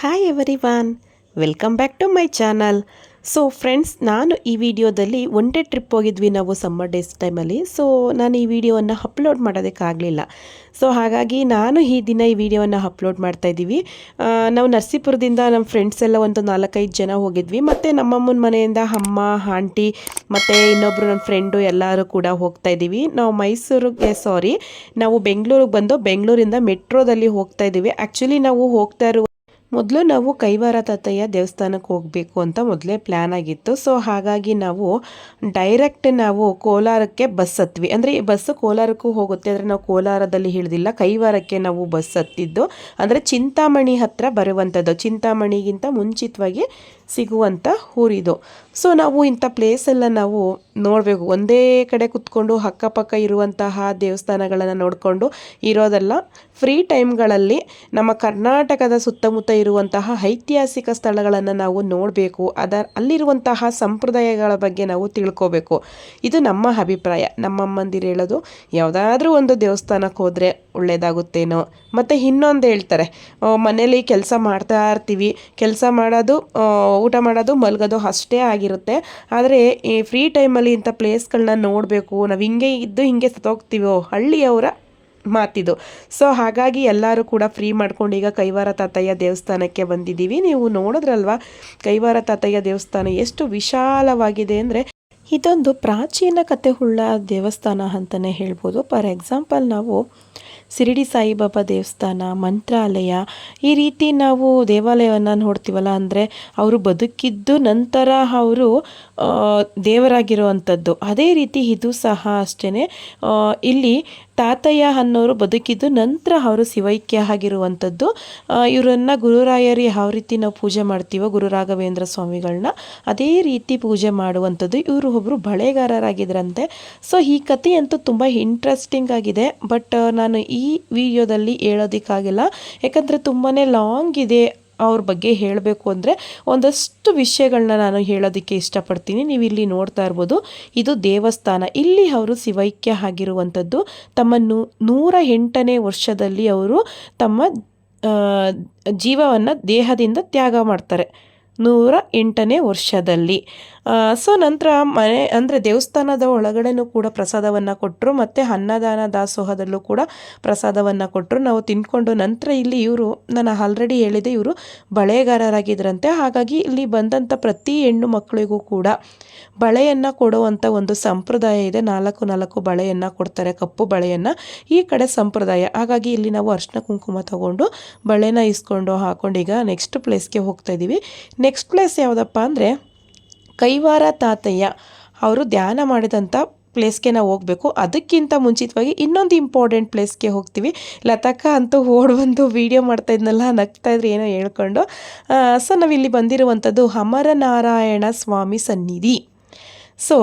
Hi everyone welcome back to my channel so friends ನಾನು ಈ ವಿಡಿಯೋದಲ್ಲಿ ಒನ್ ಡೇ ಟ್ರಿಪ್ ಹೋಗಿದ್ವಿ ನಾವು ಸಮ್ಮರ್ ಡೇಸ್ ಟೈಮಲ್ಲಿ ಸೊ ನಾನು ಈ ವಿಡಿಯೋವನ್ನು ಅಪ್ಲೋಡ್ ಮಾಡೋದಕ್ಕಾಗಲಿಲ್ಲ ಸೊ ಹಾಗಾಗಿ ನಾನು ಈ ದಿನ ಈ ವಿಡಿಯೋವನ್ನು ಅಪ್ಲೋಡ್ ಮಾಡ್ತಾ ಇದ್ದೀವಿ. ನಾವು ನರಸೀಪುರದಿಂದ ನಮ್ಮ ಫ್ರೆಂಡ್ಸ್ ಎಲ್ಲ ಒಂದು ನಾಲ್ಕೈದು ಜನ ಹೋಗಿದ್ವಿ. ಮತ್ತು ನಮ್ಮಮ್ಮನ ಮನೆಯಿಂದ ಅಮ್ಮ, ಆಂಟಿ, ಮತ್ತು ಇನ್ನೊಬ್ಬರು ನನ್ನ ಫ್ರೆಂಡು ಎಲ್ಲರೂ ಕೂಡ ಹೋಗ್ತಾ ಇದ್ದೀವಿ. ನಾವು ಮೈಸೂರಿಗೆ ಸಾರಿ ನಾವು ಬೆಂಗಳೂರಿಗೆ ಬಂದು ಬೆಂಗಳೂರಿಂದ ಮೆಟ್ರೋದಲ್ಲಿ ಹೋಗ್ತಾ ಇದ್ದೀವಿ. ಆ್ಯಕ್ಚುಲಿ ನಾವು ಹೋಗ್ತಾ ಇರುವ ಮೊದಲು ನಾವು ಕೈವಾರ ತಾತಯ್ಯ ದೇವಸ್ಥಾನಕ್ಕೆ ಹೋಗಬೇಕು ಅಂತ ಮೊದಲೇ ಪ್ಲ್ಯಾನ್ ಆಗಿತ್ತು. ಸೊ ಹಾಗಾಗಿ ನಾವು ಡೈರೆಕ್ಟ್ ನಾವು ಕೋಲಾರಕ್ಕೆ ಬಸ್ ಹತ್ವಿ. ಅಂದರೆ ಈ ಬಸ್ಸು ಕೋಲಾರಕ್ಕೂ ಹೋಗುತ್ತೆ, ಆದರೆ ನಾವು ಕೋಲಾರದಲ್ಲಿ ಹಿಡಿದಿಲ್ಲ. ಕೈವಾರಕ್ಕೆ ನಾವು ಬಸ್ ಹತ್ತಿದ್ದು. ಅಂದರೆ ಚಿಂತಾಮಣಿ ಹತ್ತಿರ ಬರುವಂಥದ್ದು ಚಿಂತಾಮಣಿಗಿಂತ ಮುಂಚಿತವಾಗಿ ಸಿಗುವಂಥ ಊರಿದು. ಸೊ ನಾವು ಇಂಥ ಪ್ಲೇಸೆಲ್ಲ ನಾವು ನೋಡಬೇಕು. ಒಂದೇ ಕಡೆ ಕುತ್ಕೊಂಡು ಅಕ್ಕಪಕ್ಕ ಇರುವಂತಹ ದೇವಸ್ಥಾನಗಳನ್ನು ನೋಡಿಕೊಂಡು ಇರೋದಲ್ಲ. ಫ್ರೀ ಟೈಮ್ಗಳಲ್ಲಿ ನಮ್ಮ ಕರ್ನಾಟಕದ ಸುತ್ತಮುತ್ತ ಇರುವಂತಹ ಐತಿಹಾಸಿಕ ಸ್ಥಳಗಳನ್ನು ನಾವು ನೋಡಬೇಕು. ಅದರ ಅಲ್ಲಿರುವಂತಹ ಸಂಪ್ರದಾಯಗಳ ಬಗ್ಗೆ ನಾವು ತಿಳ್ಕೋಬೇಕು. ಇದು ನಮ್ಮ ಅಭಿಪ್ರಾಯ. ನಮ್ಮಮ್ಮಂದಿರು ಹೇಳೋದು, ಯಾವುದಾದ್ರೂ ಒಂದು ದೇವಸ್ಥಾನಕ್ಕೆ ಹೋದರೆ ಒಳ್ಳೆಯದಾಗುತ್ತೇನೋ ಮತ್ತು ಇನ್ನೊಂದು ಹೇಳ್ತಾರೆ ಮನೆಯಲ್ಲಿ ಕೆಲಸ ಮಾಡ್ತಾ ಇರ್ತೀವಿ. ಕೆಲಸ ಮಾಡೋದು ಊಟ ಮಾಡೋದು ಮಲಗೋದು ಅಷ್ಟೇ ಆಗಿರುತ್ತೆ. ಆದರೆ ಈ ಫ್ರೀ ಟೈಮಲ್ಲಿ ಇಂಥ ಪ್ಲೇಸ್ಗಳನ್ನ ನೋಡಬೇಕು. ನಾವು ಹಿಂಗೆ ಇದ್ದು ಹಿಂಗೆ ಸತ್ತೋಗ್ತೀವೋ, ಹಳ್ಳಿಯವರ ಮಾತಿದು. ಸೊ ಹಾಗಾಗಿ ಎಲ್ಲರೂ ಕೂಡ ಫ್ರೀ ಮಾಡ್ಕೊಂಡು ಈಗ ಕೈವಾರ ತಾತಯ್ಯ ದೇವಸ್ಥಾನಕ್ಕೆ ಬಂದಿದ್ದೀವಿ. ನೀವು ನೋಡಿದ್ರಲ್ವಾ, ಕೈವಾರ ತಾತಯ್ಯ ದೇವಸ್ಥಾನ ಎಷ್ಟು ವಿಶಾಲವಾಗಿದೆ ಅಂದರೆ ಇದೊಂದು ಪ್ರಾಚೀನ ಕತೆ ಉಳ್ಳ ದೇವಸ್ಥಾನ ಅಂತಲೇ ಹೇಳ್ಬೋದು. ಫಾರ್ ಎಕ್ಸಾಂಪಲ್ ನಾವು ಶಿರಡಿ ಸಾಯಿಬಾಬಾ ದೇವಸ್ಥಾನ, ಮಂತ್ರಾಲಯ, ಈ ರೀತಿ ನಾವು ದೇವಾಲಯವನ್ನು ನೋಡ್ತೀವಲ್ಲ, ಅಂದರೆ ಅವರು ಬದುಕಿದ್ದು ನಂತರ ಅವರು ದೇವರಾಗಿರುವಂಥದ್ದು ಅದೇ ರೀತಿ ಇದು ಸಹ ಅಷ್ಟೇ ಇಲ್ಲಿ ತಾತಯ್ಯ ಅನ್ನೋರು ಬದುಕಿದ್ದು ನಂತರ ಅವರು ಶಿವೈಕ್ಯ ಆಗಿರುವಂಥದ್ದು. ಇವರನ್ನು ಗುರುರಾಯರು ಯಾವ ರೀತಿ ನಾವು ಪೂಜೆ ಮಾಡ್ತೀವೋ ಗುರು ರಾಘವೇಂದ್ರ ಸ್ವಾಮಿಗಳನ್ನ ಅದೇ ರೀತಿ ಪೂಜೆ ಮಾಡುವಂಥದ್ದು. ಇವರು ಒಬ್ಬರು ಬಳೆಗಾರರಾಗಿದ್ರಂತೆ. ಸೊ ಈ ಕಥೆ ಅಂತೂ ತುಂಬ ಇಂಟ್ರೆಸ್ಟಿಂಗ್ ಆಗಿದೆ. ಬಟ್ ನಾನು ಈ ವಿಡಿಯೋದಲ್ಲಿ ಹೇಳೋದಕ್ಕಾಗಿಲ್ಲ. ಯಾಕಂದರೆ ತುಂಬಾ ಲಾಂಗ್ ಇದೆ. ಅವ್ರ ಬಗ್ಗೆ ಹೇಳಬೇಕು ಅಂದರೆ ಒಂದಷ್ಟು ವಿಷಯಗಳನ್ನ ನಾನು ಹೇಳೋದಕ್ಕೆ ಇಷ್ಟಪಡ್ತೀನಿ. ನೀವು ಇಲ್ಲಿ ನೋಡ್ತಾ ಇರ್ಬೋದು, ಇದು ದೇವಸ್ಥಾನ. ಇಲ್ಲಿ ಅವರು ಶಿವೈಕ್ಯ ಆಗಿರುವಂಥದ್ದು. ತಮ್ಮ ನೂರ ಎಂಟನೇ ವರ್ಷದಲ್ಲಿ ಅವರು ತಮ್ಮ ಜೀವವನ್ನು ದೇಹದಿಂದ ತ್ಯಾಗ ಮಾಡ್ತಾರೆ. ನೂರ ಎಂಟನೇ ವರ್ಷದಲ್ಲಿ. ಸೊ ನಂತರ ಮನೆ, ಅಂದರೆ ದೇವಸ್ಥಾನದ ಒಳಗಡೆನೂ ಕೂಡ ಪ್ರಸಾದವನ್ನು ಕೊಟ್ಟರು ಮತ್ತು ಅನ್ನದಾನ ದಾಸೋಹದಲ್ಲೂ ಕೂಡ ಪ್ರಸಾದವನ್ನು ಕೊಟ್ಟರು ನಾವು ತಿಂದ್ಕೊಂಡು ನಂತರ ಇಲ್ಲಿ ಇವರು, ನಾನು ಆಲ್ರೆಡಿ ಹೇಳಿದೆ ಇವರು ಬಳೆಗಾರರಾಗಿದ್ದರಂತೆ ಹಾಗಾಗಿ ಇಲ್ಲಿ ಬಂದಂಥ ಪ್ರತಿ ಹೆಣ್ಣು ಮಕ್ಕಳಿಗೂ ಕೂಡ ಬಳೆಯನ್ನು ಕೊಡುವಂಥ ಒಂದು ಸಂಪ್ರದಾಯ ಇದೆ. ನಾಲ್ಕು ನಾಲ್ಕು ಬಳೆಯನ್ನು ಕೊಡ್ತಾರೆ, ಕಪ್ಪು ಬಳೆಯನ್ನು ಈ ಕಡೆ ಸಂಪ್ರದಾಯ. ಹಾಗಾಗಿ ಇಲ್ಲಿ ನಾವು ಅರ್ಶಿನ ಕುಂಕುಮ ತಗೊಂಡು ಬಳೆನ ಇಸ್ಕೊಂಡು ಹಾಕೊಂಡು ಈಗ ನೆಕ್ಸ್ಟ್ ಪ್ಲೇಸ್ಗೆ ಹೋಗ್ತಾ ಇದ್ದೀವಿ ನೆಕ್ಸ್ಟ್ ಪ್ಲೇಸ್ ಯಾವುದಪ್ಪ ಅಂದರೆ ಕೈವಾರ ತಾತಯ್ಯ ಅವರು ಧ್ಯಾನ ಮಾಡಿದಂಥ ಪ್ಲೇಸ್ಗೆ ನಾವು ಹೋಗಬೇಕು. ಅದಕ್ಕಿಂತ ಮುಂಚಿತವಾಗಿ ಇನ್ನೊಂದು ಇಂಪಾರ್ಟೆಂಟ್ ಪ್ಲೇಸ್ಗೆ ಹೋಗ್ತೀವಿ. ಲತಾಕ ಅಂತೂ ಓಡ್ ಬಂದು ವೀಡಿಯೋ ಮಾಡ್ತಾ ಇದ್ನಲ್ಲ, ನಗ್ತಾ ಇದ್ರೆ ಏನೋ ಹೇಳ್ಕೊಂಡು. ಸೊ ನಾವಿಲ್ಲಿ ಬಂದಿರುವಂಥದ್ದು ಅಮರನಾರಾಯಣ ಸ್ವಾಮಿ ಸನ್ನಿಧಿ. ಸೊ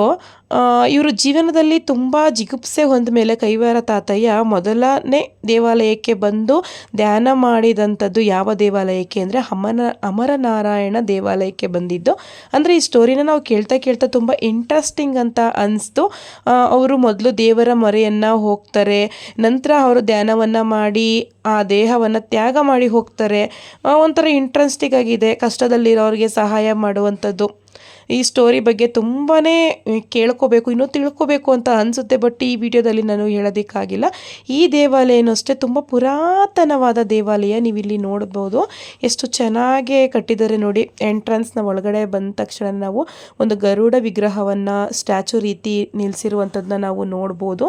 ಇವರು ಜೀವನದಲ್ಲಿ ತುಂಬ ಜಿಗುಪ್ಸೆ ಹೊಂದ ಮೇಲೆ ಕೈವಾರ ತಾತಯ್ಯ ಮೊದಲನೇ ದೇವಾಲಯಕ್ಕೆ ಬಂದು ಧ್ಯಾನ ಮಾಡಿದಂಥದ್ದು ಯಾವ ದೇವಾಲಯಕ್ಕೆ ಅಂದರೆ ಅಮನ ಅಮರನಾರಾಯಣ ದೇವಾಲಯಕ್ಕೆ ಬಂದಿದ್ದು. ಅಂದರೆ ಈ ಸ್ಟೋರಿನ ನಾವು ಕೇಳ್ತಾ ಕೇಳ್ತಾ ತುಂಬ ಇಂಟ್ರೆಸ್ಟಿಂಗ್ ಅಂತ ಅನಿಸ್ತು. ಅವರು ಮೊದಲು ದೇವರ ಮೊರೆಯನ್ನು ಹೋಗ್ತಾರೆ, ನಂತರ ಅವರು ಧ್ಯಾನವನ್ನು ಮಾಡಿ, ಆ ದೇಹವನ್ನು ತ್ಯಾಗ ಮಾಡಿ ಹೋಗ್ತಾರೆ. ಒಂಥರ ಇಂಟ್ರೆಸ್ಟಿಂಗ್ ಆಗಿದೆ, ಕಷ್ಟದಲ್ಲಿರೋರಿಗೆ ಸಹಾಯ ಮಾಡುವಂಥದ್ದು. ಈ ಸ್ಟೋರಿ ಬಗ್ಗೆ ತುಂಬಾ ಕೇಳ್ಕೋಬೇಕು, ಇನ್ನೂ ತಿಳ್ಕೋಬೇಕು ಅಂತ ಅನಿಸುತ್ತೆ ಬಟ್ ಈ ವಿಡಿಯೋದಲ್ಲಿ ನಾನು ಹೇಳೋದಕ್ಕಾಗಿಲ್ಲ. ಈ ದೇವಾಲಯನೂ ಅಷ್ಟೇ ತುಂಬ ಪುರಾತನವಾದ ದೇವಾಲಯ ನೀವು ಇಲ್ಲಿ ನೋಡ್ಬೋದು. ಎಷ್ಟು ಚೆನ್ನಾಗಿ ಕಟ್ಟಿದ್ದಾರೆ ನೋಡಿ. ಎಂಟ್ರೆನ್ಸ್ನ ಒಳಗಡೆ ಬಂದ ತಕ್ಷಣ ನಾವು ಒಂದು ಗರುಡ ವಿಗ್ರಹವನ್ನು ಸ್ಟ್ಯಾಚು ರೀತಿ ನಿಲ್ಲಿಸಿರುವಂಥದ್ದನ್ನ ನಾವು ನೋಡ್ಬೋದು.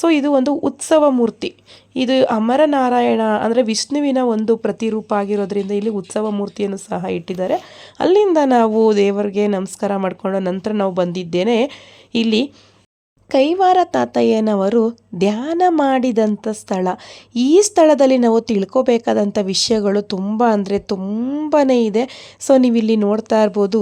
ಸೊ ಇದು ಒಂದು ಉತ್ಸವ ಮೂರ್ತಿ. ಇದು ಅಮರನಾರಾಯಣ ಅಂದರೆ ವಿಷ್ಣುವಿನ ಒಂದು ಪ್ರತಿರೂಪ ಆಗಿರೋದ್ರಿಂದ ಇಲ್ಲಿ ಉತ್ಸವ ಮೂರ್ತಿಯನ್ನು ಸಹ ಇಟ್ಟಿದ್ದಾರೆ. ಅಲ್ಲಿಂದ ನಾವು ದೇವರಿಗೆ ನಮಸ್ಕಾರ ಮಾಡಿಕೊಂಡು ನಂತರ ನಾವು ಬಂದಿದ್ದೇನೆ. ಇಲ್ಲಿ ಕೈವಾರ ತಾತಯ್ಯನವರು ಧ್ಯಾನ ಮಾಡಿದಂಥ ಸ್ಥಳ. ಈ ಸ್ಥಳದಲ್ಲಿ ನಾವು ತಿಳ್ಕೋಬೇಕಾದಂಥ ವಿಷಯಗಳು ತುಂಬ ಅಂದರೆ ತುಂಬಾ ಇದೆ. ಸೊ ನೀವು ಇಲ್ಲಿ ನೋಡ್ತಾ ಇರ್ಬೋದು.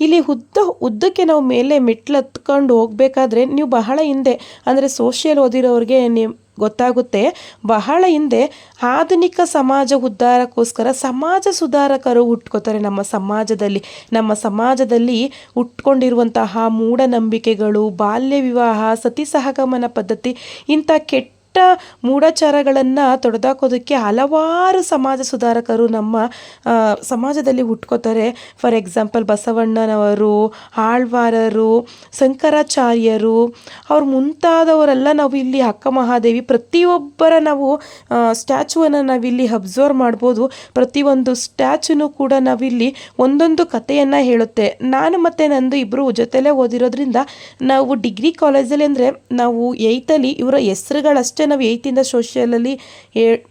ಇಲ್ಲಿ ಉದ್ದ, ಉದ್ದಕ್ಕೆ ನಾವು ಮೇಲೆ ಮೆಟ್ಲು ಹತ್ಕೊಂಡು ಹೋಗಬೇಕಾದ್ರೆ ನೀವು ಬಹಳ ಹಿಂದೆ ಅಂದರೆ ಸೋಷಿಯಲ್ ಓದಿರೋರಿಗೆ ನೀವು ಗೊತ್ತಾಗುತ್ತೆ. ಬಹಳ ಹಿಂದೆ ಆಧುನಿಕ ಸಮಾಜ ಉದ್ಧಾರಕ್ಕೋಸ್ಕರ ಸಮಾಜ ಸುಧಾರಕರು ಹುಟ್ಕೋತಾರೆ ನಮ್ಮ ಸಮಾಜದಲ್ಲಿ. ನಮ್ಮ ಸಮಾಜದಲ್ಲಿ ಹುಟ್ಕೊಂಡಿರುವಂತಹ ಮೂಢನಂಬಿಕೆಗಳು, ಬಾಲ್ಯ ವಿವಾಹ, ಸತಿ ಸಹಗಮನ ಪದ್ಧತಿ ಇಂಥ ಕೆಟ್ಟ ಮೂಢಾಚಾರಗಳನ್ನು ತೊಡೆದಾಕೋದಕ್ಕೆ ಹಲವಾರು ಸಮಾಜ ಸುಧಾರಕರು ನಮ್ಮ ಸಮಾಜದಲ್ಲಿ ಹುಟ್ಕೋತಾರೆ. ಫಾರ್ ಎಕ್ಸಾಂಪಲ್, ಬಸವಣ್ಣನವರು, ಆಳ್ವಾರರು, ಶಂಕರಾಚಾರ್ಯರು, ಅವ್ರು ಮುಂತಾದವರೆಲ್ಲ ನಾವು ಇಲ್ಲಿ ಅಕ್ಕ ಮಹಾದೇವಿ, ಪ್ರತಿಯೊಬ್ಬರ ನಾವು ಸ್ಟ್ಯಾಚುವನ್ನು ನಾವಿಲ್ಲಿ ಅಬ್ಸರ್ವ್ ಮಾಡ್ಬೋದು. ಪ್ರತಿಯೊಂದು ಸ್ಟ್ಯಾಚುನು ಕೂಡ ನಾವಿಲ್ಲಿ ಒಂದೊಂದು ಕಥೆಯನ್ನು ಹೇಳುತ್ತೆ. ನಾನು ಮತ್ತು ನಂದು ಇಬ್ಬರು ಜೊತೆಲೇ ಓದಿರೋದ್ರಿಂದ ನಾವು ಡಿಗ್ರಿ ಕಾಲೇಜಲ್ಲಿ ಅಂದರೆ ನಾವು ಏಯ್ತಲ್ಲಿ ಇವರ ಹೆಸ್ರುಗಳಷ್ಟೇ. ನಾವು ಏಯ್ತಿಂದ ಸೋಷಿಯಲಲ್ಲಿ ಹೇ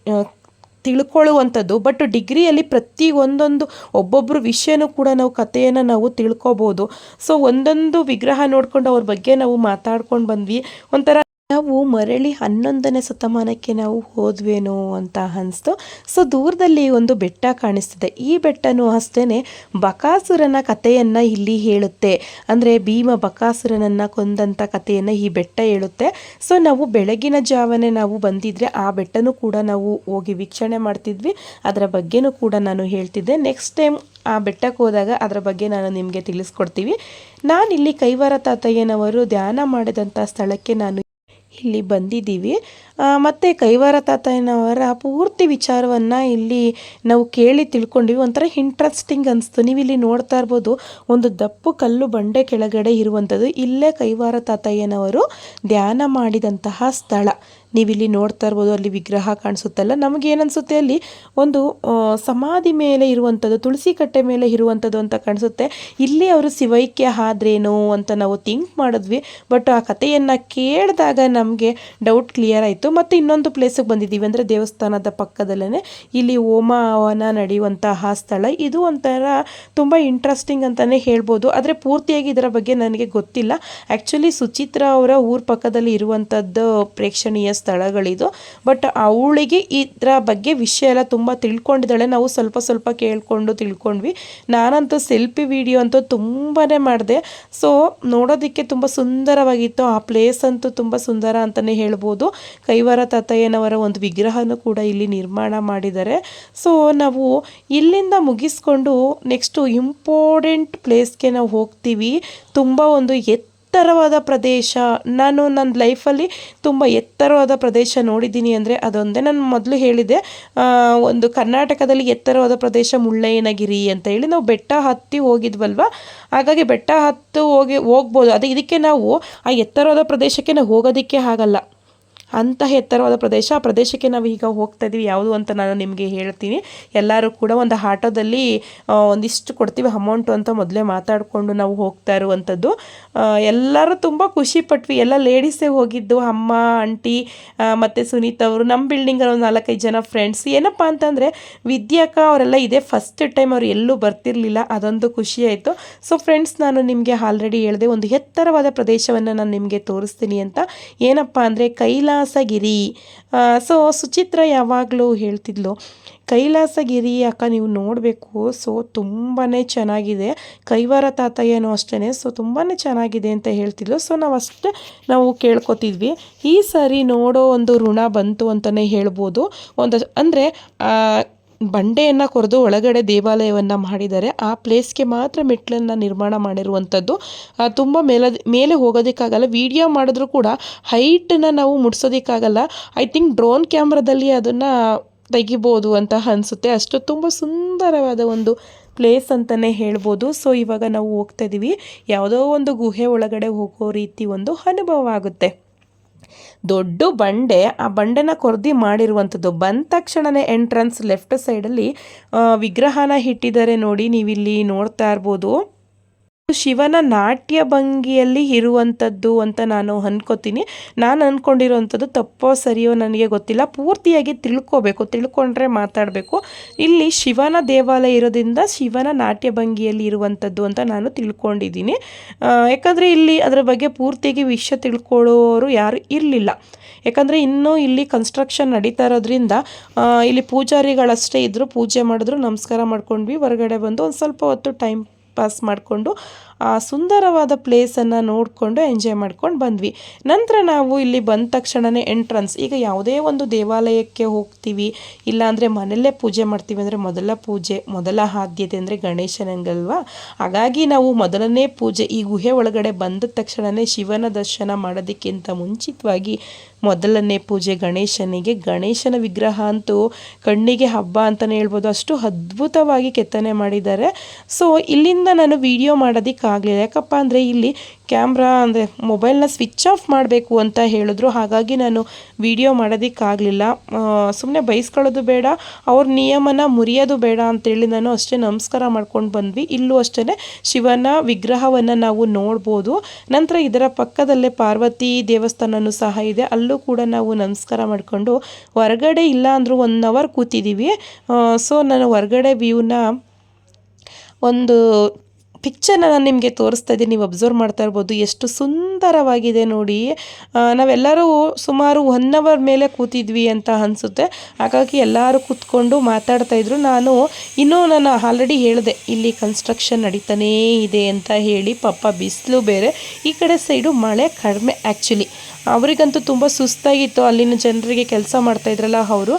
ತಿಳ್ಕೊಳ್ಳುವಂಥದ್ದು. ಬಟ್ ಡಿಗ್ರಿಯಲ್ಲಿ ಪ್ರತಿ ಒಂದೊಂದು ಒಬ್ಬೊಬ್ಬರು ವಿಷಯನೂ ಕೂಡ ನಾವು ಕಥೆಯನ್ನು ನಾವು ತಿಳ್ಕೊಬೋದು. ಸೊ, ಒಂದೊಂದು ವಿಗ್ರಹ ನೋಡ್ಕೊಂಡು ಅವ್ರ ಬಗ್ಗೆ ನಾವು ಮಾತಾಡ್ಕೊಂಡು ಬಂದ್ವಿ. ಒಂಥರ ನಾವು ಮರಳಿ ಹನ್ನೊಂದನೇ ಶತಮಾನಕ್ಕೆ ನಾವು ಹೋದ್ವೇನೋ ಅಂತ ಅನಿಸ್ತು. ಸೊ, ದೂರದಲ್ಲಿ ಒಂದು ಬೆಟ್ಟ ಕಾಣಿಸ್ತಿದೆ. ಈ ಬೆಟ್ಟನೂ ಅಷ್ಟೇ ಬಕಾಸುರನ ಕಥೆಯನ್ನು ಇಲ್ಲಿ ಹೇಳುತ್ತೆ. ಅಂದರೆ ಭೀಮ ಬಕಾಸುರನನ್ನು ಕೊಂದಂಥ ಕಥೆಯನ್ನು ಈ ಬೆಟ್ಟ ಹೇಳುತ್ತೆ. ಸೊ, ನಾವು ಬೆಳಗಿನ ಜಾವನೆ ನಾವು ಬಂದಿದ್ರೆ ಆ ಬೆಟ್ಟನೂ ಕೂಡ ನಾವು ಹೋಗಿ ವೀಕ್ಷಣೆ ಮಾಡ್ತಿದ್ವಿ. ಅದರ ಬಗ್ಗೆನೂ ಕೂಡ ನಾನು ಹೇಳ್ತಿದ್ದೆ. ನೆಕ್ಸ್ಟ್ ಟೈಮ್ ಆ ಬೆಟ್ಟಕ್ಕೆ ಹೋದಾಗ ಅದರ ಬಗ್ಗೆ ನಾನು ನಿಮಗೆ ತಿಳಿಸ್ಕೊಡ್ತೀವಿ. ನಾನಿಲ್ಲಿ ಕೈವಾರ ತಾತಯ್ಯನವರು ಧ್ಯಾನ ಮಾಡಿದಂಥ ಸ್ಥಳಕ್ಕೆ ನಾನು ಇಲ್ಲಿ ಬಂದಿದ್ದೀವಿ. ಮತ್ತು ಕೈವಾರ ತಾತಯ್ಯನವರ ಪೂರ್ತಿ ವಿಚಾರವನ್ನು ಇಲ್ಲಿ ನಾವು ಕೇಳಿ ತಿಳ್ಕೊಂಡ್ವಿ. ಒಂಥರ ಇಂಟ್ರೆಸ್ಟಿಂಗ್ ಅನಿಸ್ತು. ನೀವು ಇಲ್ಲಿ ನೋಡ್ತಾ ಇರ್ಬೋದು, ಒಂದು ದಪ್ಪು ಕಲ್ಲು ಬಂಡೆ ಕೆಳಗಡೆ ಇರುವಂಥದ್ದು. ಇಲ್ಲೇ ಕೈವಾರ ತಾತಯ್ಯನವರು ಧ್ಯಾನ ಮಾಡಿದಂತಹ ಸ್ಥಳ. ನೀವಿಲ್ಲಿ ನೋಡ್ತಾ ಇರ್ಬೋದು, ಅಲ್ಲಿ ವಿಗ್ರಹ ಕಾಣಿಸುತ್ತಲ್ಲ. ನಮಗೇನನ್ಸುತ್ತೆ ಅಲ್ಲಿ? ಒಂದು ಸಮಾಧಿ ಮೇಲೆ ಇರುವಂಥದ್ದು ತುಳಸಿ ಕಟ್ಟೆ ಮೇಲೆ ಇರುವಂಥದ್ದು ಅಂತ ಕಾಣಿಸುತ್ತೆ. ಇಲ್ಲಿ ಅವರು ಶಿವೈಕ್ಯ ಆದ್ರೇನು ಅಂತ ನಾವು ಥಿಂಕ್ ಮಾಡಿದ್ವಿ. ಬಟ್ ಆ ಕಥೆಯನ್ನು ಕೇಳಿದಾಗ ನಮಗೆ ಡೌಟ್ ಕ್ಲಿಯರ್ ಆಯಿತು. ಮತ್ತು ಇನ್ನೊಂದು ಪ್ಲೇಸಿಗೆ ಬಂದಿದ್ದೀವಿ ಅಂದರೆ ದೇವಸ್ಥಾನದ ಪಕ್ಕದಲ್ಲೇ ಇಲ್ಲಿ ಹೋಮ ಹವನ ನಡೆಯುವಂತಹ ಸ್ಥಳ. ಇದು ಒಂಥರ ತುಂಬ ಇಂಟ್ರೆಸ್ಟಿಂಗ್ ಅಂತಲೇ ಹೇಳ್ಬೋದು. ಆದರೆ ಪೂರ್ತಿಯಾಗಿ ಇದರ ಬಗ್ಗೆ ನನಗೆ ಗೊತ್ತಿಲ್ಲ. ಆ್ಯಕ್ಚುಲಿ ಸುಚಿತ್ರ ಅವರ ಊರ ಪಕ್ಕದಲ್ಲಿ ಇರುವಂಥದ್ದು ಪ್ರೇಕ್ಷಣೀಯ ಸ್ಥಳಗಳಿದು. ಬಟ್ ಅವಳಿಗೆ ಇದರ ಬಗ್ಗೆ ವಿಷಯ ಎಲ್ಲ ತುಂಬ ತಿಳ್ಕೊಂಡಿದ್ದಾಳೆ. ನಾವು ಸ್ವಲ್ಪ ಸ್ವಲ್ಪ ಕೇಳಿಕೊಂಡು ತಿಳ್ಕೊಂಡ್ವಿ. ನಾನಂತೂ ಸೆಲ್ಫಿ ವಿಡಿಯೋ ಅಂತೂ ತುಂಬಾ ಮಾಡಿದೆ. ಸೊ ನೋಡೋದಕ್ಕೆ ತುಂಬ ಸುಂದರವಾಗಿತ್ತು. ಆ ಪ್ಲೇಸ್ ಅಂತೂ ತುಂಬ ಸುಂದರ ಅಂತಲೇ ಹೇಳ್ಬೋದು. ಕೈವಾರ ತಾತಯ್ಯನವರ ಒಂದು ವಿಗ್ರಹನೂ ಕೂಡ ಇಲ್ಲಿ ನಿರ್ಮಾಣ ಮಾಡಿದ್ದಾರೆ. ಸೊ ನಾವು ಇಲ್ಲಿಂದ ಮುಗಿಸ್ಕೊಂಡು ನೆಕ್ಸ್ಟು ಇಂಪಾರ್ಟೆಂಟ್ ಪ್ಲೇಸ್ಗೆ ನಾವು ಹೋಗ್ತೀವಿ. ತುಂಬ ಒಂದು ಎತ್ತರವಾದ ಪ್ರದೇಶ. ನಾನು ನನ್ನ ಲೈಫಲ್ಲಿ ತುಂಬ ಎತ್ತರವಾದ ಪ್ರದೇಶ ನೋಡಿದ್ದೀನಿ ಅಂದರೆ ಅದೊಂದೇ ನಾನು ಮೊದಲು ಹೇಳಿದೆ ಒಂದು ಕರ್ನಾಟಕದಲ್ಲಿ ಎತ್ತರವಾದ ಪ್ರದೇಶ ಮುಳ್ಳಯ್ಯನಗಿರಿ ಅಂತ ಹೇಳಿ ನಾವು ಬೆಟ್ಟ ಹತ್ತಿ ಹೋಗಿದ್ವಲ್ವ? ಹಾಗಾಗಿ ಬೆಟ್ಟ ಹತ್ತು ಹೋಗಿ ಹೋಗ್ಬೋದು. ಅದೇ ಇದಕ್ಕೆ ನಾವು ಆ ಎತ್ತರವಾದ ಪ್ರದೇಶಕ್ಕೆ ನಾವು ಹೋಗೋದಕ್ಕೆ ಆಗಲ್ಲ. ಅಂತಹ ಎತ್ತರವಾದ ಪ್ರದೇಶ, ಆ ಪ್ರದೇಶಕ್ಕೆ ನಾವು ಈಗ ಹೋಗ್ತಾ ಇದ್ದೀವಿ ಯಾವುದು ಅಂತ ನಾನು ನಿಮಗೆ ಹೇಳ್ತೀನಿ. ಎಲ್ಲರೂ ಕೂಡ ಒಂದು ಆಟೋದಲ್ಲಿ ಒಂದಿಷ್ಟು ಕೊಡ್ತೀವಿ ಅಮೌಂಟು ಅಂತ ಮೊದಲೇ ಮಾತಾಡಿಕೊಂಡು ನಾವು ಹೋಗ್ತಾ ಇರುವಂಥದ್ದು. ಎಲ್ಲರೂ ತುಂಬ ಖುಷಿ ಪಟ್ವಿ. ಎಲ್ಲ ಲೇಡೀಸೇ ಹೋಗಿದ್ದು, ಅಮ್ಮ, ಆಂಟಿ ಮತ್ತು ಸುನೀತ್ ಅವರು, ನಮ್ಮ ಬಿಲ್ಡಿಂಗಲ್ಲಿ ಒಂದು ನಾಲ್ಕೈದು ಜನ ಫ್ರೆಂಡ್ಸ್ ಏನಪ್ಪ ಅಂತಂದರೆ, ವಿದ್ಯಾಕ ಅವರೆಲ್ಲ ಇದೇ. ಫಸ್ಟ್ ಟೈಮ್ ಅವ್ರು ಎಲ್ಲೂ ಬರ್ತಿರಲಿಲ್ಲ. ಅದೊಂದು ಖುಷಿ ಆಯಿತು. ಸೊ ಫ್ರೆಂಡ್ಸ್ ನಾನು ನಿಮಗೆ ಆಲ್ರೆಡಿ ಹೇಳಿದೆ, ಒಂದು ಎತ್ತರವಾದ ಪ್ರದೇಶವನ್ನು ನಾನು ನಿಮಗೆ ತೋರಿಸ್ತೀನಿ ಅಂತ. ಏನಪ್ಪ ಅಂದರೆ ಕೈಲಾಸಗಿರಿ. ಸೊ, ಸುಚಿತ್ರ ಯಾವಾಗಲೂ ಹೇಳ್ತಿದ್ಲು, ಕೈಲಾಸಗಿರಿ ಅಕ್ಕ, ನೀವು ನೋಡಬೇಕು. ಸೊ ತುಂಬಾ ಚೆನ್ನಾಗಿದೆ. ಕೈವಾರ ತಾತಯ್ಯನೂ ಅಷ್ಟೇ ಸೊ ತುಂಬಾ ಚೆನ್ನಾಗಿದೆ ಅಂತ ಹೇಳ್ತಿದ್ಲು. ಸೊ, ನಾವು ಅಷ್ಟೇ ನಾವು ಕೇಳ್ಕೊತಿದ್ವಿ. ಈ ಸರಿ ನೋಡೋ ಒಂದು ಋಣ ಬಂತು ಅಂತಲೇ ಹೇಳ್ಬೋದು. ಒಂದು, ಅಂದರೆ ಬಂಡೆಯನ್ನು ಕೊರೆದು ಒಳಗಡೆ ದೇವಾಲಯವನ್ನು ಮಾಡಿದ್ದಾರೆ ಆ ಪ್ಲೇಸ್ಗೆ ಮಾತ್ರ ಮೆಟ್ಲನ್ನು ನಿರ್ಮಾಣ ಮಾಡಿರುವಂಥದ್ದು. ತುಂಬ ಮೇಲ ಮೇಲೆ ಹೋಗೋದಕ್ಕಾಗಲ್ಲ ವಿಡಿಯೋ ಮಾಡಿದ್ರೂ ಕೂಡ ಹೈಟನ್ನು ನಾವು ಮುಟ್ಸೋದಕ್ಕಾಗಲ್ಲ. ಐ ಥಿಂಕ್ ಡ್ರೋನ್ ಕ್ಯಾಮ್ರಾದಲ್ಲಿ ಅದನ್ನು ತೆಗಿಬೋದು ಅಂತ ಅನಿಸುತ್ತೆ. ಅಷ್ಟು ತುಂಬ ಸುಂದರವಾದ ಒಂದು ಪ್ಲೇಸ್ ಅಂತಲೇ ಹೇಳ್ಬೋದು. ಸೊ ಇವಾಗ ನಾವು ಹೋಗ್ತಾ ಇದ್ದೀವಿ ಯಾವುದೋ ಒಂದು ಗುಹೆ ಒಳಗಡೆ ಹೋಗೋ ರೀತಿ ಒಂದು ಅನುಭವ ಆಗುತ್ತೆ. ದೊಡ್ಡ ಬಂಡೆ, ಆ ಬಂಡೆನ ಕೊರ್ದಿ ಮಾಡಿರುವಂಥದ್ದು. ಬಂದ ತಕ್ಷಣನೇ ಎಂಟ್ರನ್ಸ್ ಲೆಫ್ಟ್ ಸೈಡಲ್ಲಿ ವಿಗ್ರಹನ ಇಟ್ಟಿದ್ದಾರೆ ನೋಡಿ ನೀವಿಲ್ಲಿ ನೋಡ್ತಾ ಇರ್ಬೋದು. ಶಿವನ ನಾಟ್ಯ ಭಂಗಿಯಲ್ಲಿ ಇರುವಂಥದ್ದು ಅಂತ ನಾನು ಅನ್ಕೋತೀನಿ. ನಾನು ಅಂದ್ಕೊಂಡಿರೋವಂಥದ್ದು ತಪ್ಪೋ ಸರಿಯೋ ನನಗೆ ಗೊತ್ತಿಲ್ಲ. ಪೂರ್ತಿಯಾಗಿ ತಿಳ್ಕೋಬೇಕು, ತಿಳ್ಕೊಂಡ್ರೆ ಮಾತಾಡಬೇಕು. ಇಲ್ಲಿ ಶಿವನ ದೇವಾಲಯ ಇರೋದ್ರಿಂದ ಶಿವನ ನಾಟ್ಯ ಭಂಗಿಯಲ್ಲಿ ಇರುವಂಥದ್ದು ಅಂತ ನಾನು ತಿಳ್ಕೊಂಡಿದ್ದೀನಿ. ಯಾಕಂದರೆ ಇಲ್ಲಿ ಅದರ ಬಗ್ಗೆ ಪೂರ್ತಿಯಾಗಿ ವಿಷಯ ತಿಳ್ಕೊಳ್ಳೋರು ಯಾರು ಇರಲಿಲ್ಲ. ಯಾಕಂದರೆ ಇನ್ನೂ ಇಲ್ಲಿ ಕನ್ಸ್ಟ್ರಕ್ಷನ್ ನಡೀತಾ ಇರೋದ್ರಿಂದ ಇಲ್ಲಿ ಪೂಜಾರಿಗಳಷ್ಟೇ ಇದ್ದರು ಪೂಜೆ ಮಾಡಿದ್ರು, ನಮಸ್ಕಾರ ಮಾಡ್ಕೊಂಡ್ವಿ, ಹೊರಗಡೆ ಬಂದು ಒಂದು ಸ್ವಲ್ಪ ಹೊತ್ತು ಟೈಮ್ ಪಾಸ್ ಮಾಡಿಕೊಂಡು, ಆ ಸುಂದರವಾದ ಪ್ಲೇಸನ್ನು ನೋಡಿಕೊಂಡು ಎಂಜಾಯ್ ಮಾಡ್ಕೊಂಡು ಬಂದ್ವಿ. ನಂತರ ನಾವು ಇಲ್ಲಿ ಬಂದ ತಕ್ಷಣವೇ ಎಂಟ್ರನ್ಸ್ ಈಗ ಯಾವುದೇ ಒಂದು ದೇವಾಲಯಕ್ಕೆ ಹೋಗ್ತೀವಿ ಇಲ್ಲಾಂದರೆ ಮನೆಯಲ್ಲೇ ಪೂಜೆ ಮಾಡ್ತೀವಿ ಅಂದರೆ ಮೊದಲ ಪೂಜೆ, ಮೊದಲ ಆದ್ಯತೆ ಅಂದರೆ ಗಣೇಶನಂಗಲ್ವಾ ಹಾಗಾಗಿ ನಾವು ಮೊದಲನೇ ಪೂಜೆ ಈ ಗುಹೆ ಒಳಗಡೆ ಬಂದ ತಕ್ಷಣವೇ ಶಿವನ ದರ್ಶನ ಮಾಡೋದಕ್ಕಿಂತ ಮುಂಚಿತವಾಗಿ ಮೊದಲನೇ ಪೂಜೆ ಗಣೇಶನಿಗೆ. ಗಣೇಶನ ವಿಗ್ರಹ ಅಂತೂ ಕಣ್ಣಿಗೆ ಹಬ್ಬ ಅಂತಲೇ ಹೇಳ್ಬೋದು. ಅಷ್ಟು ಅದ್ಭುತವಾಗಿ ಕೆತ್ತನೆ ಮಾಡಿದ್ದಾರೆ. ಸೊ ಇಲ್ಲಿಂದ ನಾನು ವಿಡಿಯೋ ಮಾಡೋದಕ್ಕಾಗಲಿಲ್ಲ. ಯಾಕಪ್ಪ ಅಂದರೆ ಇಲ್ಲಿ ಕ್ಯಾಮ್ರಾ ಅಂದರೆ ಮೊಬೈಲ್ನ ಸ್ವಿಚ್ ಆಫ್ ಮಾಡಬೇಕು ಅಂತ ಹೇಳಿದ್ರು. ಹಾಗಾಗಿ ನಾನು ವಿಡಿಯೋ ಮಾಡೋದಕ್ಕಾಗಲಿಲ್ಲ. ಸುಮ್ಮನೆ ಬೈಸ್ಕೊಳ್ಳೋದು ಬೇಡ. ಅವ್ರ ನಿಯಮನ ಮುರಿಯೋದು ಬೇಡ ಅಂತೇಳಿ ನಾನು ಅಷ್ಟೇ ನಮಸ್ಕಾರ ಮಾಡ್ಕೊಂಡು ಬಂದ್ವಿ. ಇಲ್ಲೂ ಅಷ್ಟೇ ಶಿವನ ವಿಗ್ರಹವನ್ನು ನಾವು ನೋಡ್ಬೋದು. ನಂತರ ಇದರ ಪಕ್ಕದಲ್ಲೇ ಪಾರ್ವತಿ ದೇವಸ್ಥಾನವೂ ಸಹ ಇದೆ. ಅಲ್ಲೂ ಕೂಡ ನಾವು ನಮಸ್ಕಾರ ಮಾಡಿಕೊಂಡು ಹೊರಗಡೆ ಇಲ್ಲ ಅಂದರೂ ಒನ್ ಅವರ್ ಕೂತಿದ್ದೀವಿ ಸೊ ನಾನು ಹೊರಗಡೆ ವ್ಯೂನ ಒಂದು ಪಿಕ್ಚರ್ನ ನಾನು ನಿಮಗೆ ತೋರಿಸ್ತಾ ಇದ್ದೀನಿ. ನೀವು ಅಬ್ಸರ್ವ್ ಮಾಡ್ತಾ ಇರ್ಬೋದು. ಎಷ್ಟು ಸುಂದರವಾಗಿದೆ ನೋಡಿ. ನಾವೆಲ್ಲರೂ ಸುಮಾರು ಒನ್ ಅವರ್ ಮೇಲೆ ಕೂತಿದ್ವಿ ಅಂತ ಅನಿಸುತ್ತೆ. ಹಾಗಾಗಿ ಎಲ್ಲರೂ ಕೂತ್ಕೊಂಡು ಮಾತಾಡ್ತಾ ಇದ್ರು. ನಾನು ಇನ್ನೂ ನಾನು ಆಲ್ರೆಡಿ ಹೇಳಿದೆ, ಇಲ್ಲಿ ಕನ್ಸ್ಟ್ರಕ್ಷನ್ ನಡೀತಾನೇ ಇದೆ ಅಂತ ಹೇಳಿ. ಪಾಪ ಬಿಸಿಲು ಬೇರೆ. ಈ ಕಡೆ ಸೈಡು ಮಳೆ ಕಡಿಮೆ ಆ್ಯಕ್ಚುಲಿ ಅವರಿಗಂತೂ ತುಂಬ ಸುಸ್ತಾಗಿತ್ತು. ಅಲ್ಲಿನ ಜನರಿಗೆ ಕೆಲಸ ಮಾಡ್ತಾಯಿದ್ರಲ್ಲ ಅವರು.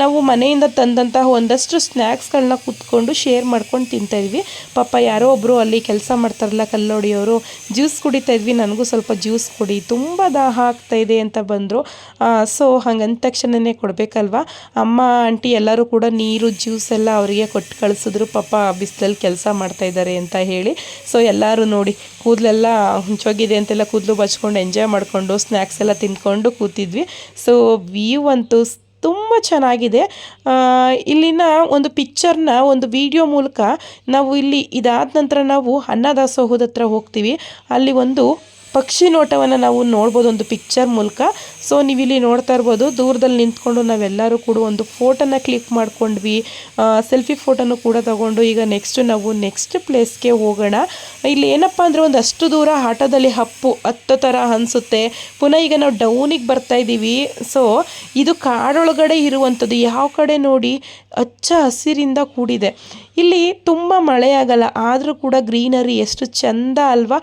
ನಾವು ಮನೆಯಿಂದ ತಂದಂತಹ ಒಂದಷ್ಟು ಸ್ನ್ಯಾಕ್ಸ್ಗಳನ್ನ ಕೂತ್ಕೊಂಡು ಶೇರ್ ಮಾಡ್ಕೊಂಡು ತಿಂತಾಯಿದ್ವಿ ಪಾಪ ಯಾರೋ ಒಬ್ಬರು ಅಲ್ಲಿ ಕೆಲಸ ಮಾಡ್ತಾರಲ್ಲ ಕಲ್ಲೋಡಿಯವರು. ಜ್ಯೂಸ್ ಕುಡಿತಾ ಇದ್ವಿ. ನನಗೂ ಸ್ವಲ್ಪ ಜ್ಯೂಸ್ ಕೊಡಿ. ತುಂಬ ದಾಹ ಆಗ್ತಾಯಿದೆ ಅಂತ ಬಂದರು. ಸೊ ಹಂಗಂದ ತಕ್ಷಣನೇ ಕೊಡಬೇಕಲ್ವ? ಅಮ್ಮ, ಆಂಟಿ ಎಲ್ಲರೂ ಕೂಡ ನೀರು ಜ್ಯೂಸ್ ಎಲ್ಲ ಅವರಿಗೆ ಕೊಟ್ಟು ಕಳಿಸಿದ್ರು. ಪಾಪ ಬಿಸಿಲಲ್ಲಿ ಕೆಲಸ ಮಾಡ್ತಾಯಿದ್ದಾರೆ ಅಂತ ಹೇಳಿ. ಸೊ ಎಲ್ಲರೂ ನೋಡಿ ಕೂದಲೆಲ್ಲ ಹುಂಚೋಗಿದೆ ಅಂತೆಲ್ಲ ಕೂದಲು ಬಚ್ಕೊಂಡು ಎಂಜಾಯ್ ಮಾಡಿಕೊಂಡು ಸ್ನ್ಯಾಕ್ಸ್ ಎಲ್ಲ ತಿಂದ್ಕೊಂಡು ಕೂತಿದ್ವಿ. ಸೊ ವ್ಯೂ ಅಂತೂ ತುಂಬ ಚೆನ್ನಾಗಿದೆ. ಇಲ್ಲಿನ ಒಂದು ಪಿಕ್ಚರ್ನ ಒಂದು ವಿಡಿಯೋ ಮೂಲಕ ನಾವು ಇಲ್ಲಿ ಇದಾದ ನಂತರ ನಾವು ಅನ್ನದಾಸೋಹದ ಹತ್ರ ಹೋಗ್ತೀವಿ. ಅಲ್ಲಿ ಒಂದು ಪಕ್ಷಿ ನೋಟವನ್ನು ನಾವು ನೋಡ್ಬೋದು ಒಂದು ಪಿಕ್ಚರ್ ಮೂಲಕ. ಸೊ ನೀವು ಇಲ್ಲಿ ನೋಡ್ತಾ ಇರ್ಬೋದು, ದೂರದಲ್ಲಿ ನಿಂತ್ಕೊಂಡು ನಾವೆಲ್ಲರೂ ಕೂಡ ಒಂದು ಫೋಟೋನ ಕ್ಲಿಕ್ ಮಾಡ್ಕೊಂಡ್ವಿ. ಸೆಲ್ಫಿ ಫೋಟೋನು ಕೂಡ ತಗೊಂಡು ಈಗ ನೆಕ್ಸ್ಟ್ ನಾವು ನೆಕ್ಸ್ಟ್ ಪ್ಲೇಸ್ಗೆ ಹೋಗೋಣ. ಇಲ್ಲಿ ಏನಪ್ಪ ಅಂದರೆ ಒಂದು ಅಷ್ಟು ದೂರ ಆಟೋದಲ್ಲಿ ಹಪ್ಪು ಹತ್ತೋ ಥರ ಅನಿಸುತ್ತೆ. ಪುನಃ ಈಗ ನಾವು ಡೌನಿಗೆ ಬರ್ತಾ ಇದ್ದೀವಿ ಸೊ ಇದು ಕಾಡೊಳಗಡೆ ಇರುವಂಥದ್ದು. ಯಾವ ಕಡೆ ನೋಡಿ? ಹಚ್ಚ ಹಸಿರಿಂದ ಕೂಡಿದೆ. ಇಲ್ಲಿ ತುಂಬ ಮಳೆ ಆಗಲ್ಲ, ಆದರೂ ಕೂಡ ಗ್ರೀನರಿ ಎಷ್ಟು ಚಂದ ಅಲ್ವಾ?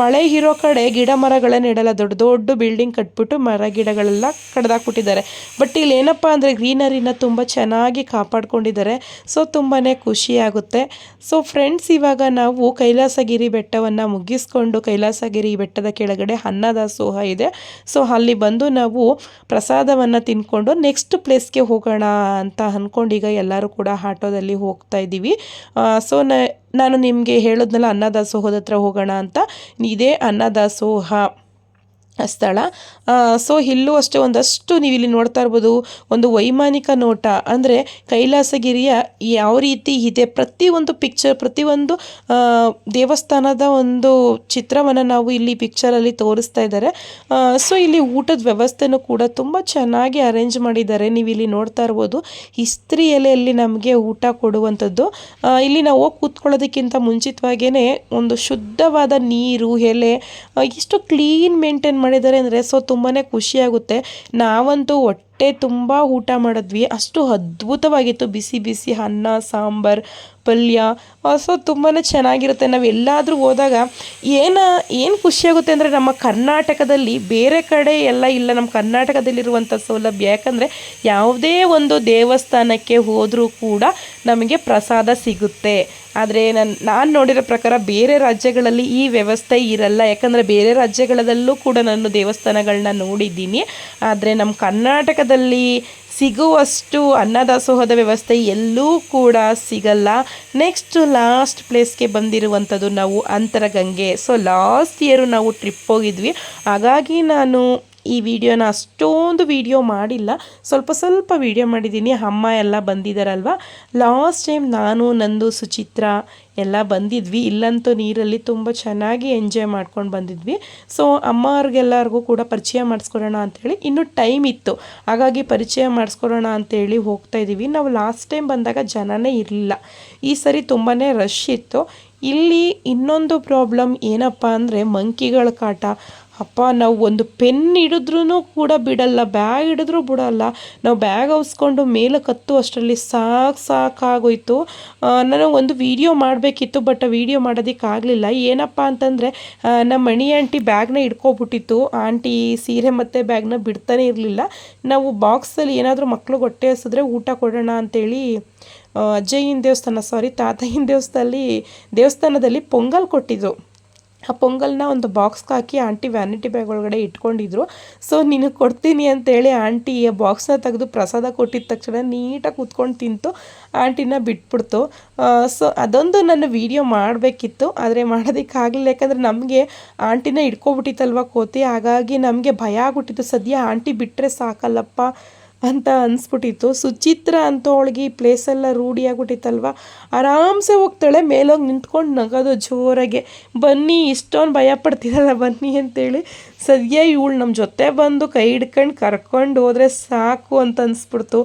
ಮಳೆ ಇರೋ ಕಡೆ ಗಿಡ ಮರಗಳನ್ನ ಇಡಲ್ಲ ದೊಡ್ಡ ದೊಡ್ಡ ಬಿಲ್ಡಿಂಗ್ ಕಟ್ಬಿಟ್ಟು ಮರ ಗಿಡಗಳೆಲ್ಲ ಕಡ್ದಾಕ್ಬಿಟ್ಟಿದ್ದಾರೆ. ಬಟ್ ಇಲ್ಲಿ ಏನಪ್ಪ ಅಂದರೆ ಗ್ರೀನರಿನ ತುಂಬ ಚೆನ್ನಾಗಿ ಕಾಪಾಡ್ಕೊಂಡಿದ್ದಾರೆ. ಸೊ ತುಂಬಾ ಖುಷಿಯಾಗುತ್ತೆ ಸೊ ಫ್ರೆಂಡ್ಸ್ ಇವಾಗ ನಾವು ಕೈಲಾಸಗಿರಿ ಬೆಟ್ಟವನ್ನು ಮುಗಿಸ್ಕೊಂಡು ಕೈಲಾಸಗಿರಿ ಬೆಟ್ಟದ ಕೆಳಗಡೆ ಅನ್ನದಾಸೋಹ ಇದೆ. ಸೊ ಅಲ್ಲಿ ಬಂದು ನಾವು ಪ್ರಸಾದವನ್ನು ತಿನ್ಕೊಂಡು ನೆಕ್ಸ್ಟ್ ಪ್ಲೇಸ್ಗೆ ಹೋಗೋಣ ಅಂತ ಅಂದ್ಕೊಂಡು ಈಗ ಎಲ್ಲರೂ ಕೂಡ ಆಟೋದಲ್ಲಿ ಹೋಗ್ತಾ ಇದ್ದೀವಿ. ಸೊ ನಾನು ನಿಮಗೆ ಹೇಳೋದ್ನಲ್ಲ ಅನ್ನದಾಸೋಹದ ಹತ್ರ ಹೋಗೋಣ ಅಂತ. ಇದೇ ಅನ್ನದಾಸೋಹ ಸ್ಥಳ. ಸೊ ಇಲ್ಲೂ ಅಷ್ಟೇ ಒಂದಷ್ಟು ನೀವು ಇಲ್ಲಿ ನೋಡ್ತಾ ಇರ್ಬೋದು, ಒಂದು ವೈಮಾನಿಕ ನೋಟ. ಅಂದರೆ ಕೈಲಾಸಗಿರಿಯ ಯಾವ ರೀತಿ ಇದೆ ಪ್ರತಿಯೊಂದು ಪಿಕ್ಚರ್ ಪ್ರತಿಯೊಂದು ದೇವಸ್ಥಾನದ ಒಂದು ಚಿತ್ರವನ್ನು ನಾವು ಇಲ್ಲಿ ಪಿಕ್ಚರಲ್ಲಿ ತೋರಿಸ್ತಾ ಇದ್ದಾರೆ. ಸೊ ಇಲ್ಲಿ ಊಟದ ವ್ಯವಸ್ಥೆನೂ ಕೂಡ ತುಂಬ ಚೆನ್ನಾಗಿ ಅರೇಂಜ್ ಮಾಡಿದ್ದಾರೆ. ನೀವು ಇಲ್ಲಿ ನೋಡ್ತಾ ಇರ್ಬೋದು, ಇಸ್ತ್ರಿ ಎಲೆಯಲ್ಲಿ ನಮಗೆ ಊಟ ಕೊಡುವಂಥದ್ದು. ಇಲ್ಲಿ ನಾವು ಹೋಗಿ ಕೂತ್ಕೊಳ್ಳೋದಕ್ಕಿಂತ ಮುಂಚಿತವಾಗಿಯೇ ಒಂದು ಶುದ್ಧವಾದ ನೀರು, ಎಲೆ ಎಷ್ಟು ಕ್ಲೀನ್ ಮೇಂಟೈನ್ ಮಾಡಿದ್ದಾರೆ ಅಂದರೆ ಸೊ ತುಂಬಾ ಖುಷಿಯಾಗುತ್ತೆ ನಾವಂತೂ ಹೊಟ್ಟೆ ತುಂಬ ಊಟ ಮಾಡಿದ್ವಿ. ಅಷ್ಟು ಅದ್ಭುತವಾಗಿತ್ತು. ಬಿಸಿ ಬಿಸಿ ಅನ್ನ, ಸಾಂಬಾರು, ಪಲ್ಯ. ಸೊ ತುಂಬಾ ಚೆನ್ನಾಗಿರುತ್ತೆ. ನಾವು ಎಲ್ಲಾದರೂ ಹೋದಾಗ ಏನು ಏನು ಖುಷಿಯಾಗುತ್ತೆ ಅಂದರೆ ನಮ್ಮ ಕರ್ನಾಟಕದಲ್ಲಿ ಬೇರೆ ಕಡೆ ಎಲ್ಲ ಇಲ್ಲ. ನಮ್ಮ ಕರ್ನಾಟಕದಲ್ಲಿರುವಂಥ ಸೌಲಭ್ಯ. ಯಾಕಂದರೆ ಯಾವುದೇ ಒಂದು ದೇವಸ್ಥಾನಕ್ಕೆ ಹೋದರೂ ಕೂಡ ನಮಗೆ ಪ್ರಸಾದ ಸಿಗುತ್ತೆ. ಆದರೆ ನಾನು ನಾನು ನೋಡಿರೋ ಪ್ರಕಾರ ಬೇರೆ ರಾಜ್ಯಗಳಲ್ಲಿ ಈ ವ್ಯವಸ್ಥೆ ಇರಲ್ಲ. ಯಾಕಂದರೆ ಬೇರೆ ರಾಜ್ಯಗಳಲ್ಲೂ ಕೂಡ ನಾನು ದೇವಸ್ಥಾನಗಳನ್ನ ನೋಡಿದ್ದೀನಿ. ಆದರೆ ನಮ್ಮ ಕರ್ನಾಟಕದಲ್ಲಿ ಸಿಗುವಷ್ಟು ಅನ್ನದಾಸೋಹದ ವ್ಯವಸ್ಥೆ ಎಲ್ಲೂ ಕೂಡ ಸಿಗಲ್ಲ. ನೆಕ್ಸ್ಟ್ ಲಾಸ್ಟ್ ಪ್ಲೇಸ್ಗೆ ಬಂದಿರುವಂಥದ್ದು ನಾವು ಅಂತರಗಂಗೆ. ಸೊ ಲಾಸ್ಟ್ ಇಯರು ನಾವು ಟ್ರಿಪ್ ಹೋಗಿದ್ವಿ. ಹಾಗಾಗಿ ನಾನು ಈ ವಿಡಿಯೋನ ಅಷ್ಟೊಂದು ವಿಡಿಯೋ ಮಾಡಿಲ್ಲ. ಸ್ವಲ್ಪ ಸ್ವಲ್ಪ ವಿಡಿಯೋ ಮಾಡಿದ್ದೀನಿ. ಅಮ್ಮ ಎಲ್ಲ ಬಂದಿದ್ದಾರಲ್ವ ಲಾಸ್ಟ್ ಟೈಮ್ ನಾನು, ನಂದು, ಸುಚಿತ್ರ ಎಲ್ಲ ಬಂದಿದ್ವಿ. ಇಲ್ಲಂತೂ ನೀರಲ್ಲಿ ತುಂಬ ಚೆನ್ನಾಗಿ ಎಂಜಾಯ್ ಮಾಡ್ಕೊಂಡು ಬಂದಿದ್ವಿ. ಸೊ ಅಮ್ಮವ್ರಿಗೆಲ್ಲರಿಗೂ ಕೂಡ ಪರಿಚಯ ಮಾಡಿಸ್ಕೊಡೋಣ ಅಂಥೇಳಿ ಇನ್ನೂ ಟೈಮ್ ಇತ್ತು. ಹಾಗಾಗಿ ಪರಿಚಯ ಮಾಡಿಸ್ಕೊಡೋಣ ಅಂತೇಳಿ ಹೋಗ್ತಾ ಇದ್ದೀವಿ. ನಾವು ಲಾಸ್ಟ್ ಟೈಮ್ ಬಂದಾಗ ಜನನೇ ಇರಲಿಲ್ಲ. ಈ ಸರಿ ತುಂಬಾ ರಶ್ ಇತ್ತು. ಇಲ್ಲಿ ಇನ್ನೊಂದು ಪ್ರಾಬ್ಲಮ್ ಏನಪ್ಪ ಅಂದರೆ ಮಂಕಿಗಳ ಕಾಟ. ಅಪ್ಪ, ನಾವು ಒಂದು ಪೆನ್ ಹಿಡಿದ್ರೂ ಕೂಡ ಬಿಡಲ್ಲ ಬ್ಯಾಗ್ ಹಿಡಿದ್ರೂ ಬಿಡಲ್ಲ. ನಾವು ಬ್ಯಾಗ್ ಅವಸ್ಕೊಂಡು ಮೇಲೆ ಕತ್ತು ಅಷ್ಟರಲ್ಲಿ ಸಾಕು ಸಾಕಾಗೋಯ್ತು ನಾನು ಒಂದು ವೀಡಿಯೋ ಮಾಡಬೇಕಿತ್ತು ಬಟ್ ವೀಡಿಯೋ ಮಾಡೋದಕ್ಕಾಗಲಿಲ್ಲ ಏನಪ್ಪ ಅಂತಂದರೆ ನಮ್ಮ ಮಣಿ ಆಂಟಿ ಬ್ಯಾಗ್ನ ಇಟ್ಕೊಬಿಟ್ಟಿತ್ತು ಆಂಟಿ ಸೀರೆ ಮತ್ತು ಬ್ಯಾಗ್ನ ಬಿಡ್ತಾನೆ ಇರಲಿಲ್ಲ. ನಾವು ಬಾಕ್ಸಲ್ಲಿ ಏನಾದರೂ ಮಕ್ಕಳು ಹೊಟ್ಟೆ ಹಸಿದ್ರೆ ಊಟ ಕೊಡೋಣ ಅಂತೇಳಿ ಅಜ್ಜಯ್ಯನ ದೇವಸ್ಥಾನ ಸಾರಿ ತಾತಯ್ಯನ ದೇವಸ್ಥಾನದಲ್ಲಿ ದೇವಸ್ಥಾನದಲ್ಲಿ ಪೊಂಗಲ್ ಕೊಟ್ಟಿದ್ರು. ಆ ಪೊಂಗಲ್ನ ಒಂದು ಬಾಕ್ಸ್ಗೆ ಹಾಕಿ ಆಂಟಿ ವ್ಯಾನಿಟಿ ಬ್ಯಾಗ್ ಒಳಗಡೆ ಇಟ್ಕೊಂಡಿದ್ರು. ಸೊ ನಿನಗೆ ಕೊಡ್ತೀನಿ ಅಂತೇಳಿ ಆಂಟಿ ಆ ಬಾಕ್ಸ್ನ ತೆಗೆದು ಪ್ರಸಾದ ಕೊಟ್ಟಿದ್ದ ತಕ್ಷಣ ನೀಟಾಗಿ ಕೂತ್ಕೊಂಡು ತಿಂತು. ಆಂಟಿನ ಬಿಟ್ಬಿಡ್ತು. ಸೊ ಅದೊಂದು ನನ್ನ ವೀಡಿಯೋ ಮಾಡಬೇಕಿತ್ತು. ಆದರೆ ಮಾಡೋದಕ್ಕಾಗಲಿಲ್ಲ. ಯಾಕಂದರೆ ನಮಗೆ ಆಂಟಿನ ಇಟ್ಕೊಬಿಟ್ಟಿತ್ತಲ್ವ ಕೋತಿ? ಹಾಗಾಗಿ ನಮಗೆ ಭಯ ಆಗ್ಬಿಟ್ಟಿತ್ತು. ಸದ್ಯ ಆಂಟಿ ಬಿಟ್ಟರೆ ಸಾಕಲ್ಲಪ್ಪ. ಅಂತ ಅನಿಸ್ಬಿಟ್ಟಿತ್ತು. ಸುಚಿತ್ರ ಅಂತವಳಿಗೆ ಈ ಪ್ಲೇಸೆಲ್ಲ ರೂಢಿಯಾಗ್ಬಿಟ್ಟಿತ್ತಲ್ವ ಆರಾಮ್ಸೆ ಹೋಗ್ತಾಳೆ, ಮೇಲೋಗಿ ನಿಂತ್ಕೊಂಡು ನಗೋದು ಜೋರಾಗೆ, ಬನ್ನಿ, ಇಷ್ಟೊಂದು ಭಯ ಪಡ್ತಿರಲ್ಲ ಬನ್ನಿ ಅಂತೇಳಿ ಸದ್ಯ ಇವಳು ನಮ್ಮ ಜೊತೆ ಬಂದು ಕೈ ಹಿಡ್ಕೊಂಡು ಕರ್ಕೊಂಡು ಹೋದರೆ ಸಾಕು ಅಂತ ಅನಿಸ್ಬಿಡ್ತು.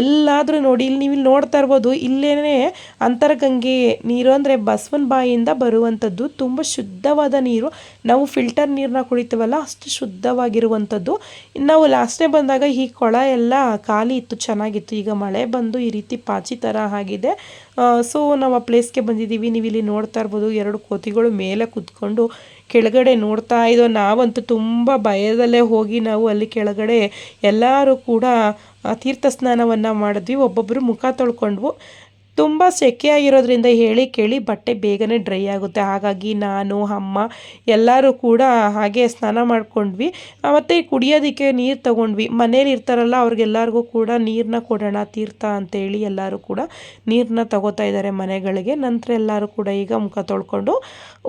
ಎಲ್ಲಾದರೂ ನೋಡಿ, ಇಲ್ಲಿ ನೀವು ಇಲ್ಲಿ ನೋಡ್ತಾ ಇರ್ಬೋದು ಇಲ್ಲೇ ಅಂತರಗಂಗೆ ನೀರು ಅಂದರೆ ಬಸವನ ಬಾಯಿಯಿಂದ ಬರುವಂಥದ್ದು. ತುಂಬ ಶುದ್ಧವಾದ ನೀರು. ನಾವು ಫಿಲ್ಟರ್ ನೀರನ್ನ ಕುಡಿತೀವಲ್ಲ, ಅಷ್ಟು ಶುದ್ಧವಾಗಿರುವಂಥದ್ದು. ನಾವು ಲಾಸ್ಟೇ ಬಂದಾಗ ಈ ಕೊಳ ಎಲ್ಲ ಖಾಲಿ ಇತ್ತು, ಚೆನ್ನಾಗಿತ್ತು. ಈಗ ಮಳೆ ಬಂದು ಈ ರೀತಿ ಪಾಚಿ ಥರ ಆಗಿದೆ. ಸೊ ನಾವು ಆ ಪ್ಲೇಸ್ಗೆ ಬಂದಿದ್ದೀವಿ. ನೀವು ಇಲ್ಲಿ ನೋಡ್ತಾ ಇರ್ಬೋದು, ಎರಡು ಕೋತಿಗಳು ಮೇಲೆ ಕುತ್ಕೊಂಡು ಕೆಳಗಡೆ ನೋಡ್ತಾ ಇದ್ದೋ ನಾವಂತೂ ತುಂಬ ಭಯದಲ್ಲೇ ಹೋಗಿ ನಾವು ಅಲ್ಲಿ ಕೆಳಗಡೆ ಎಲ್ಲರೂ ಕೂಡ ತೀರ್ಥ ಸ್ನಾನವನ್ನು ಮಾಡಿದ್ವಿ. ಒಬ್ಬೊಬ್ಬರು ಮುಖ ತೊಳ್ಕೊಂಡ್ವು. ತುಂಬ ಸೆಕೆಯಾಗಿರೋದ್ರಿಂದ ಹೇಳಿ ಕೇಳಿ ಬಟ್ಟೆ ಬೇಗನೆ ಡ್ರೈ ಆಗುತ್ತೆ. ಹಾಗಾಗಿ ನಾನು, ಅಮ್ಮ ಎಲ್ಲರೂ ಕೂಡ ಹಾಗೆ ಸ್ನಾನ ಮಾಡ್ಕೊಂಡ್ವಿ. ಮತ್ತು ಕುಡಿಯೋದಕ್ಕೆ ನೀರು ತೊಗೊಂಡ್ವಿ. ಮನೇಲಿ ಇರ್ತಾರಲ್ಲ, ಅವ್ರಿಗೆಲ್ಲರಿಗೂ ಕೂಡ ನೀರನ್ನ ಕೊಡೋಣ, ತೀರ್ಥ ಅಂತೇಳಿ ಎಲ್ಲರೂ ಕೂಡ ನೀರನ್ನ ತಗೋತಾ ಇದ್ದಾರೆ ಮನೆಗಳಿಗೆ. ನಂತರ ಎಲ್ಲರೂ ಕೂಡ ಈಗ ಮುಖ ತೊಳ್ಕೊಂಡು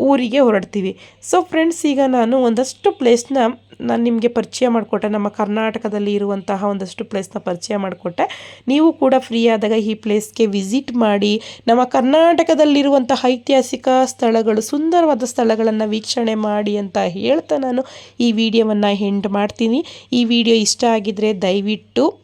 ಊರಿಗೆ ಹೊರಡ್ತೀವಿ. ಸೊ ಫ್ರೆಂಡ್ಸ್ ಈಗ ನಾನು ಒಂದಷ್ಟು ಪ್ಲೇಸ್ನ ನಾನು ನಿಮಗೆ ಪರಿಚಯ ಮಾಡಿಕೊಟ್ಟೆ, ನಮ್ಮ ಕರ್ನಾಟಕದಲ್ಲಿ ಇರುವಂತಹ ಒಂದಷ್ಟು ಪ್ಲೇಸ್ನ ಪರಿಚಯ ಮಾಡಿಕೊಟ್ಟೆ. ನೀವು ಕೂಡ ಫ್ರೀ ಆದಾಗ ಈ ಪ್ಲೇಸ್ಗೆ ವಿಸಿಟ್ ಮಾಡಿ, ನಮ್ಮ ಕರ್ನಾಟಕದಲ್ಲಿರುವಂತಹ ಐತಿಹಾಸಿಕ ಸ್ಥಳಗಳು, ಸುಂದರವಾದ ಸ್ಥಳಗಳನ್ನು ವೀಕ್ಷಣೆ ಮಾಡಿ ಅಂತ ಹೇಳ್ತಾ ನಾನು ಈ ವಿಡಿಯೋವನ್ನು ಎಂಡ್ ಮಾಡ್ತೀನಿ. ಈ ವಿಡಿಯೋ ಇಷ್ಟ ಆಗಿದ್ದರೆ ದಯವಿಟ್ಟು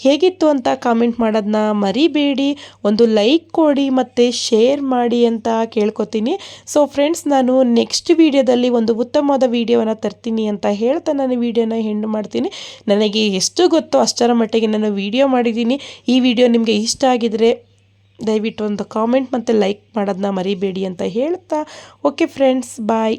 ಹೇಗಿತ್ತು ಅಂತ ಕಾಮೆಂಟ್ ಮಾಡೋದನ್ನ ಮರಿಬೇಡಿ. ಒಂದು ಲೈಕ್ ಕೊಡಿ ಮತ್ತು ಶೇರ್ ಮಾಡಿ ಅಂತ ಕೇಳ್ಕೊತೀನಿ. ಸೊ ಫ್ರೆಂಡ್ಸ್ ನಾನು ನೆಕ್ಸ್ಟ್ ವೀಡಿಯೋದಲ್ಲಿ ಒಂದು ಉತ್ತಮವಾದ ವೀಡಿಯೋವನ್ನು ತರ್ತೀನಿ ಅಂತ ಹೇಳ್ತಾ ನಾನು ವೀಡಿಯೋನ ಹೆಣ್ಣು ಮಾಡ್ತೀನಿ. ನನಗೆ ಎಷ್ಟು ಗೊತ್ತೋ ಅಷ್ಟರ ಮಟ್ಟಿಗೆ ನಾನು ವೀಡಿಯೋ ಮಾಡಿದ್ದೀನಿ. ಈ ವಿಡಿಯೋ ನಿಮಗೆ ಇಷ್ಟ ಆಗಿದರೆ ದಯವಿಟ್ಟು ಒಂದು ಕಾಮೆಂಟ್ ಮತ್ತು ಲೈಕ್ ಮಾಡೋದನ್ನ ಮರಿಬೇಡಿ ಅಂತ ಹೇಳ್ತಾ. Okay friends bye